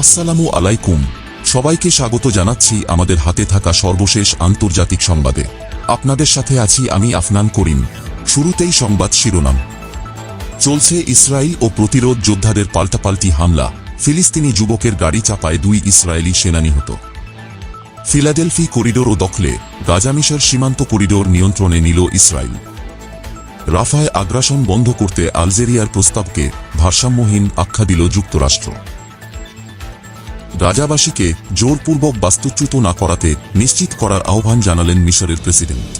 আসসালামু আলাইকুম। সবাইকে স্বাগত জানাচ্ছি আমাদের হাতে থাকা সর্বশেষ আন্তর্জাতিক সংবাদে। আপনাদের সাথে আছি আমি আফনান করিম। শুরুতেই সংবাদ শিরোনাম। চলছে ইসরায়েল ও প্রতিরোধ যোদ্ধাদের পাল্টাপাল্টি হামলা। ফিলিস্তিনি যুবকের গাড়ি চাপায় দুই ইসরায়েলি সেনা নিহত ফিলাডেলফি করিডোর ও দখলে গাজামিশার সীমান্ত করিডোর নিয়ন্ত্রণে নিল ইসরায়েল। রাফায় আগ্রাসন বন্ধ করতে আলজেরিয়ার প্রস্তাবকে ভারসাম্যহীন আখ্যা দিল যুক্তরাষ্ট্র। রাজাবাসীকে জোরপূর্বক বাস্তুচ্যুত না করাতে নিশ্চিত করার আহ্বান জানালেন মিশরের প্রেসিডেন্ট।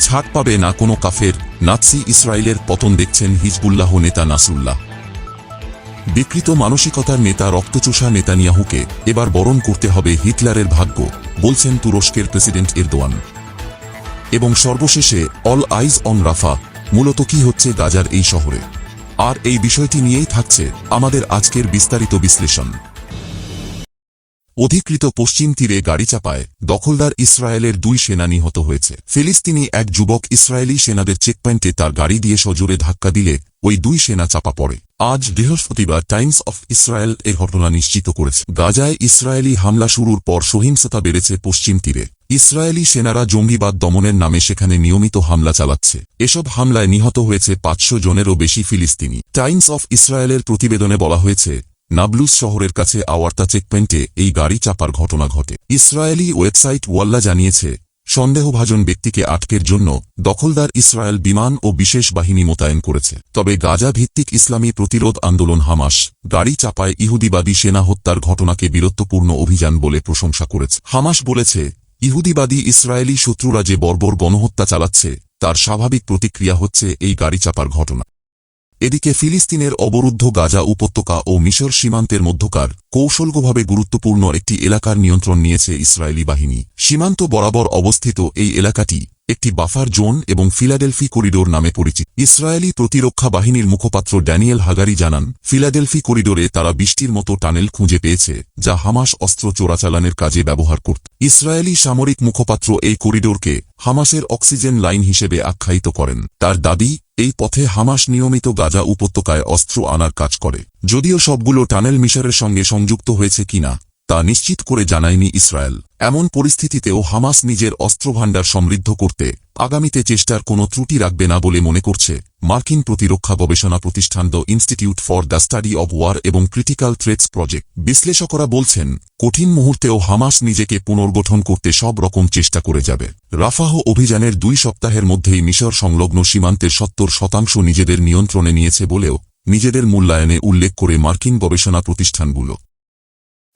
ছাড় পাবে না কোনো কাফের, নাৎসি ইসরায়েলের পতন দেখছেন হিজবুল্লাহ নেতা নাসরুল্লাহ। বিকৃত মানসিকতার নেতা রক্তচোষা নেতানিয়াহুকে এবার বরণ করতে হবে হিটলারের ভাগ্য, বলছেন তুরস্কের প্রেসিডেন্ট এরদোয়ান। এবং সর্বশেষে, অল আইজ অন রাফা, মূলত কি হচ্ছে গাজার এই শহরে। আর এই বিষয়টি নিয়েই থাকছে আমাদের আজকের বিস্তারিত বিশ্লেষণ। অধিকৃত পশ্চিম তীরে গাড়ি চাপায় দখলদার ইসরায়েলের দুই সেনা নিহত হয়েছে। ফিলিস্তিনি এক যুবক ইসরায়েলি সেনাদের চেকপয়েন্টে তার গাড়ি দিয়ে সজোরে ধাক্কা দিলে ওই দুই সেনা চাপা পড়ে। আজ বৃহস্পতিবার টাইমস অফ ইসরায়েল এর ঘটনা নিশ্চিত করেছে। গাজায় ইসরায়েলি হামলা শুরুর পর সহিংসতা বেড়েছে পশ্চিম তীরে। ইসরায়েলি সেনারা জঙ্গিবাদ দমনের নামে সেখানে নিয়মিত হামলা চালাচ্ছে। এসব হামলায় নিহত হয়েছে পাঁচশো জনেরও বেশি ফিলিস্তিনি। টাইমস অফ ইসরায়েলের প্রতিবেদনে বলা হয়েছে নাবলুস শহরের কাছে আওয়ার্তা চেকপয়েন্টে এই গাড়ি চাপার ঘটনা ঘটে। ইসরায়েলি ওয়েবসাইট ওয়াল্লা জানিয়েছে, সন্দেহভাজন ব্যক্তিকে আটকের জন্য দখলদার ইসরায়েল বিমান ও বিশেষ বাহিনী মোতায়েন করেছে। তবে গাজা ভিত্তিক ইসলামী প্রতিরোধ আন্দোলন হামাস, গাড়ি চাপায় ইহুদিবাদী সেনা হত্যার ঘটনাকে বীরত্বপূর্ণ অভিযান বলে প্রশংসা করেছে। হামাস বলেছে, ইহুদিবাদী ইসরায়েলি শত্রুরা যে বর্বর গণহত্যা চালাচ্ছে, তার স্বাভাবিক প্রতিক্রিয়া হচ্ছে এই গাড়ি চাপার ঘটনা। এদিকে ফিলিস্তিনের অবরুদ্ধ গাজা উপত্যকা ও মিশর সীমান্তের মধ্যকার কৌশলগতভাবে গুরুত্বপূর্ণ একটি এলাকার নিয়ন্ত্রণ নিয়েছে ইসরায়েলি বাহিনী। সীমান্ত বরাবর অবস্থিত এই এলাকাটি একটি বাফার জোন এবং ফিলাডেলফি করিডোর নামে পরিচিত। ইসরায়েলি প্রতিরক্ষা বাহিনীর মুখপাত্র ড্যানিয়েল হাগারি জানান, ফিলাডেলফি করিডোরে তারা বৃষ্টির মতো টানেল খুঁজে পেয়েছে, যা হামাস অস্ত্র চোরাচালানের কাজে ব্যবহার করত। ইসরায়েলি সামরিক মুখপাত্র এই করিডোরকে হামাসের অক্সিজেন লাইন হিসেবে আখ্যায়িত করেন। তার দাবি এই পথে হামাস নিয়মিত গাজা উপত্যকায় অস্ত্র আনার কাজ করে। যদিও সবগুলো টানেল মিশরের সঙ্গে সংযুক্ত হয়েছে কিনা তা নিশ্চিত করে জানায়নি ইসরায়েল। এমন পরিস্থিতিতেও হামাস নিজের অস্ত্রভাণ্ডার সমৃদ্ধ করতে আগামীতে চেষ্টার কোনো ত্রুটি রাখবে না বলে মনে করছে মার্কিন প্রতিরক্ষা গবেষণা প্রতিষ্ঠান the Institute for the Study of War এবং ক্রিটিক্যাল থ্রেটস প্রজেক্ট। বিশ্লেষকরা বলছেন, কঠিন মুহূর্তেও হামাস নিজেকে পুনর্গঠন করতে সব রকম চেষ্টা করে যাবে। রাফাহ অভিযানের দুই সপ্তাহের মধ্যেই মিশর সংলগ্ন সীমান্তের সত্তর শতাংশ নিজেদের নিয়ন্ত্রণে নিয়েছে বলেও নিজেদের মূল্যায়নে উল্লেখ করে মার্কিন গবেষণা প্রতিষ্ঠানগুলো।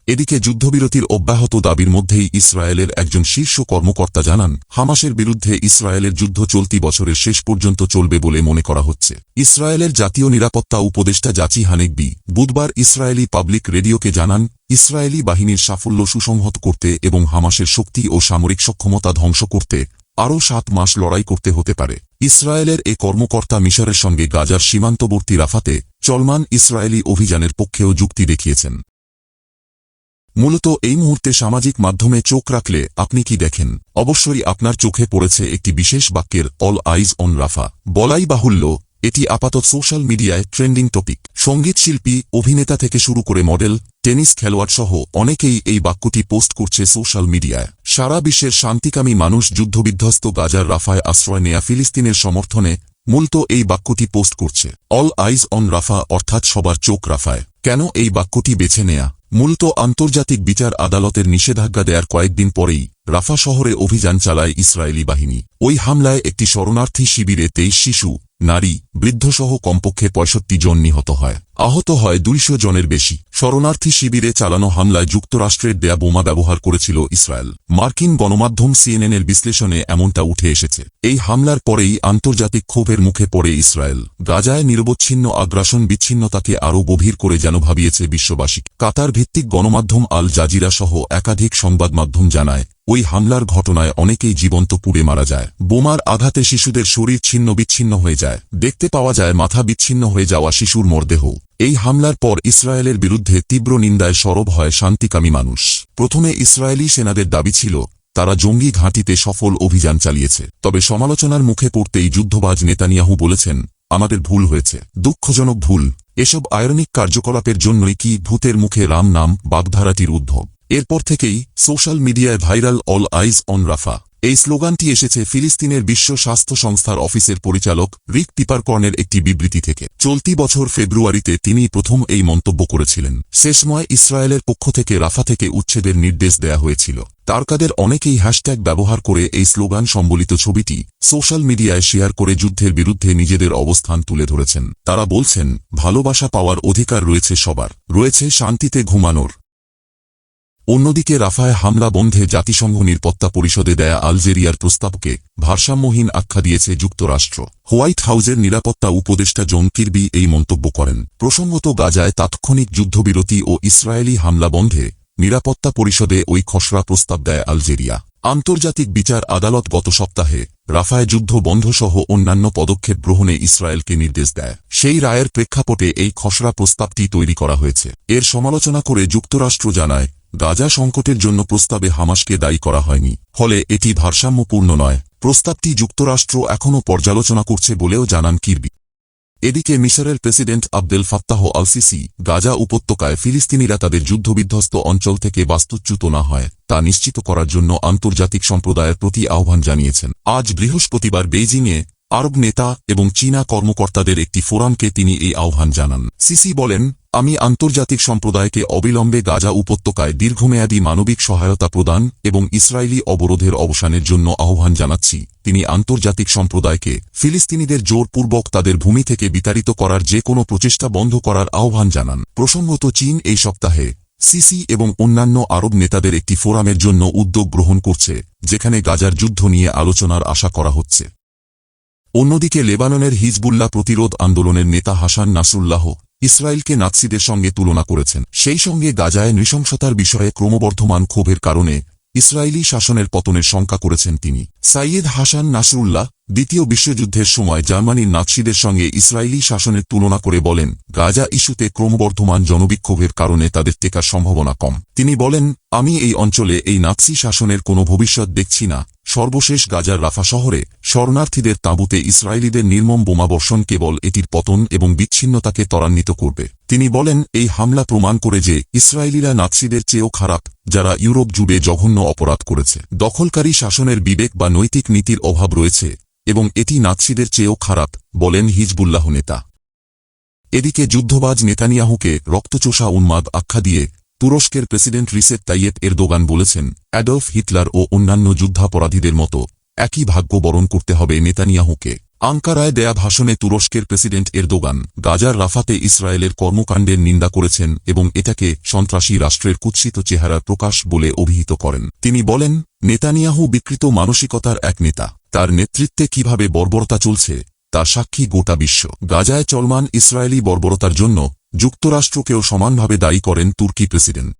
এদিকে যুদ্ধবিরতির অব্যাহত দাবির মধ্যেই ইসরায়েলের একজন শীর্ষ কর্মকর্তা জানান, হামাসের বিরুদ্ধে ইসরায়েলের যুদ্ধ চলতি বছরের শেষ পর্যন্ত চলবে বলে মনে করা হচ্ছে। ইসরায়েলের জাতীয় নিরাপত্তা উপদেষ্টা জাচি হানেকবি বুধবার ইসরায়েলি পাবলিক রেডিওকে জানান, ইসরায়েলি বাহিনীর সাফল্য সুসংহত করতে এবং হামাসের শক্তি ও সামরিক সক্ষমতা ধ্বংস করতে আরও সাত মাস লড়াই করতে হতে পারে। ইসরায়েলের এ কর্মকর্তা মিশরের সঙ্গে গাজার সীমান্তবর্তী রাফাতে চলমান ইসরায়েলি অভিযানের পক্ষেও যুক্তি দেখিয়েছেন। মূলত এই মুহূর্তে সামাজিক মাধ্যমে চোখ রাখলে আপনি কি দেখেন? অবশ্যই আপনার চোখে পড়েছে একটি বিশেষ বাক্যের অল আইজ অন রাফা বলাই বাহুল্য, এটি আপাতত সোশ্যাল মিডিয়ায় ট্রেন্ডিং টপিক। সংগীত শিল্পী, অভিনেতা থেকে শুরু করে মডেল, টেনিস খেলোয়াড় সহ অনেকেই এই বাক্যটি পোস্ট করছে সোশ্যাল মিডিয়ায়। সারা বিশ্বের শান্তিকামী মানুষ যুদ্ধবিধ্বস্ত গাজার রাফায় আশ্রয় নেয়া ফিলিস্তিনের সমর্থনে মূলত এই বাক্যটি পোস্ট করছে। অল আইজ অন রাফা অর্থাৎ সবার চোখ রাফায়। কেন এই বাক্যটি বেছে নেয়া? মূলত আন্তর্জাতিক বিচার আদালতের নিষেধাজ্ঞা দেয়ার কয়েকদিন পরেই রাফা শহরে অভিযান চালায় ইসরায়েলি বাহিনী। ওই হামলায় একটি শরণার্থী শিবিরে তেইশ শিশু নারী, বৃদ্ধসহ কমপক্ষে পঁয়ষট্টি জন নিহত হয়। আহত হয় দুইশো জনের বেশি। শরণার্থী শিবিরে চালানো হামলায় যুক্তরাষ্ট্রের দেয়া বোমা ব্যবহার করেছিল ইসরায়েল। মার্কিন গণমাধ্যম সিএনএনের বিশ্লেষণে এমনটা উঠে এসেছে। এই হামলার পরেই আন্তর্জাতিক ক্ষোভের মুখে পড়ে ইসরায়েল। গাজায় নিরবচ্ছিন্ন আগ্রাসন বিচ্ছিন্নতাকে আরও গভীর করে যেন ভাবিয়েছে বিশ্ববাসী। কাতার ভিত্তিক গণমাধ্যম আল জাজিরা সহ একাধিক সংবাদ মাধ্যম জানায় ওই হামলার ঘটনায় অনেকেই জীবন্ত পুড়ে মারা যায়। বোমার আঘাতে শিশুদের শরীর ছিন্ন বিচ্ছিন্ন হয়ে যায়। দেখতে পাওয়া যায় মাথা বিচ্ছিন্ন হয়ে যাওয়া শিশুর মরদেহ। এই হামলার পর ইসরায়েলের বিরুদ্ধে তীব্র নিন্দায় সরব হয় শান্তিকামী মানুষ। প্রথমে ইসরায়েলি সেনাদের দাবি ছিল, তারা জঙ্গি ঘাঁটিতে সফল অভিযান চালিয়েছে। তবে সমালোচনার মুখে পড়তেই যুদ্ধবাজ নেতানিয়াহু বলেছেন, আমাদের ভুল হয়েছে। দুঃখজনক ভুল। এসব আয়রনিক কার্যকলাপের জন্যই কি ভূতের মুখে রাম নাম বাগধারাটির উদ্ভব এরপর থেকেই সোশ্যাল মিডিয়ায় viral all eyes on Rafah. এই স্লোগানটি এসেছে ফিলিস্তিনের বিশ্ব স্বাস্থ্য সংস্থার অফিসের পরিচালক রিক পিপারকর্নের একটি বিবৃতি থেকে। চলতি বছর ফেব্রুয়ারিতে তিনি প্রথম এই মন্তব্য করেছিলেন। শেষময় ইসরায়েলের পক্ষ থেকে রাফা থেকে উচ্ছেদের নির্দেশ দেয়া হয়েছিল। তারকাদের অনেকেই হ্যাশট্যাগ ব্যবহার করে এই স্লোগান সম্বলিত ছবিটি সোশ্যাল মিডিয়ায় শেয়ার করে যুদ্ধের বিরুদ্ধে নিজেদের অবস্থান তুলে ধরেছেন। তারা বলছেন, ভালোবাসা পাওয়ার অধিকার রয়েছে সবার। রয়েছে শান্তিতে ঘুমানোর। অন্যদিকে রাফায় হামলা বন্ধে জাতিসংঘ নিরাপত্তা পরিষদে দেয়া আলজেরিয়ার প্রস্তাবকে ভারসাম্যহীন আখ্যা দিয়েছে যুক্তরাষ্ট্র। হোয়াইট হাউজের নিরাপত্তা উপদেষ্টা জন কির্বি এই মন্তব্য করেন। প্রসঙ্গত গাজায় তাৎক্ষণিক যুদ্ধবিরতি ও ইসরায়েলি হামলা বন্ধে নিরাপত্তা পরিষদে ওই খসড়া প্রস্তাব দেয় আলজেরিয়া। আন্তর্জাতিক বিচার আদালত গত সপ্তাহে রাফায় যুদ্ধ বন্ধসহ অন্যান্য পদক্ষেপ গ্রহণে ইসরায়েলকে নির্দেশ দেয়। সেই রায়ের প্রেক্ষাপটে এই খসড়া প্রস্তাবটি তৈরি করা হয়েছে। এর সমালোচনা করে যুক্তরাষ্ট্র জানায় গাজা সংকটের জন্য প্রস্তাবে হামাসকে দায়ী করা হয়নি, ফলে এটি ভারসাম্যপূর্ণ নয়। প্রস্তাবটি যুক্তরাষ্ট্র এখনও পর্যালোচনা করছে বলেও জানান কির্বি। এদিকে মিশরের president Abdel Fattah Al Sisi Gaza উপত্যকায় ফিলিস্তিনিরা তাদের যুদ্ধবিধ্বস্ত অঞ্চল থেকে বাস্তুচ্যুত না হয়, তা নিশ্চিত করার জন্য আন্তর্জাতিক সম্প্রদায়ের প্রতি আহ্বান জানিয়েছেন। আজ বৃহস্পতিবার বেইজিংয়ে আরব নেতা এবং চীনা কর্মকর্তাদের একটি ফোরামকে তিনি এই আহ্বান জানান। সিসি বলেন আমি আন্তর্জাতিক সম্প্রদায়কে অবিলম্বে গাজা উপত্যকায় দীর্ঘমেয়াদী মানবিক সহায়তা প্রদান এবং ইসরায়েলি অবরোধের অবসানের জন্য আহ্বান জানাচ্ছি। তিনি আন্তর্জাতিক সম্প্রদায়কে ফিলিস্তিনিদের জোরপূর্বক তাদের ভূমি থেকে বিতাড়িত করার যে কোনো প্রচেষ্টা বন্ধ করার আহ্বান জানান। প্রসঙ্গত চীন এই সপ্তাহে সিসি এবং অন্যান্য আরব নেতাদের একটি ফোরামের জন্য উদ্যোগ গ্রহণ করছে, যেখানে গাজার যুদ্ধ নিয়ে আলোচনার আশা করা হচ্ছে। অন্যদিকে লেবাননের হিজবুল্লাহ প্রতিরোধ আন্দোলনের নেতা হাসান নাসরুল্লাহ ইসরায়েলকে নাৎসিদের সঙ্গে তুলনা করেছেন। সেই সঙ্গে গাজায় নৃশংসতার বিষয়ে ক্রমবর্ধমান ক্ষোভের কারণে ইসরায়েলি শাসনের পতনের শঙ্কা করেছেন তিনি। সাইয়েদ হাসান নাসরুল্লাহ দ্বিতীয় বিশ্বযুদ্ধের সময় জার্মানির নাৎসিদের সঙ্গে ইসরায়েলি শাসনের তুলনা করে বলেন, গাজা ইস্যুতে ক্রমবর্ধমান জনবিক্ষোভের কারণে তাদের টেকার সম্ভাবনা কম। তিনি বলেন, আমি এই অঞ্চলে এই নাৎসি শাসনের কোনো ভবিষ্যৎ দেখছি না। সর্বশেষ গাজার রাফা শহরে শরণার্থীদের তাঁবুতে ইসরায়েলিদের নির্মম বোমাবর্ষণ কেবল এটির পতন এবং বিচ্ছিন্নতাকে ত্বরান্বিত করবে। তিনি বলেন, এই হামলা প্রমাণ করে যে ইসরায়েলিরা নাৎসিদের চেয়েও খারাপ, যারা ইউরোপ জুড়ে জঘন্য অপরাধ করেছে। দখলকারী শাসনের বিবেক বা নৈতিক নীতির অভাব রয়েছে, এবং এটি নাৎসিদের চেয়েও খারাপ, বলেন হিজবুল্লাহ নেতা। এদিকে যুদ্ধবাজ নেতানিয়াহুকে রক্তচোষা উন্মাদ আখ্যা দিয়ে তুরস্কের প্রেসিডেন্ট রিসেট তাইয়েত এরদোগান বলেছেন, অ্যাডলফ হিটলার ও অন্যান্য যুদ্ধাপরাধীদের মতো একই ভাগ্য বরণ করতে হবে নেতানিয়াহুকে। আঙ্কারায় দেয়া ভাষণে তুরস্কের প্রেসিডেন্ট এরদোগান গাজার রাফাতে ইসরায়েলের কর্মকাণ্ডের নিন্দা করেছেন এবং এটাকে সন্ত্রাসী রাষ্ট্রের কুৎসিত চেহারার প্রকাশ বলে অভিহিত করেন। তিনি বলেন, নেতানিয়াহু বিকৃত মানসিকতার এক নেতা। তার নেতৃত্বে কীভাবে বর্বরতা চলছে তা সাক্ষী গোটা বিশ্ব। গাজায় চলমান ইসরায়েলি বর্বরতার জন্য যুক্তরাষ্ট্রকেও সমানভাবে দায়ী করেন তুর্কি প্রেসিডেন্ট।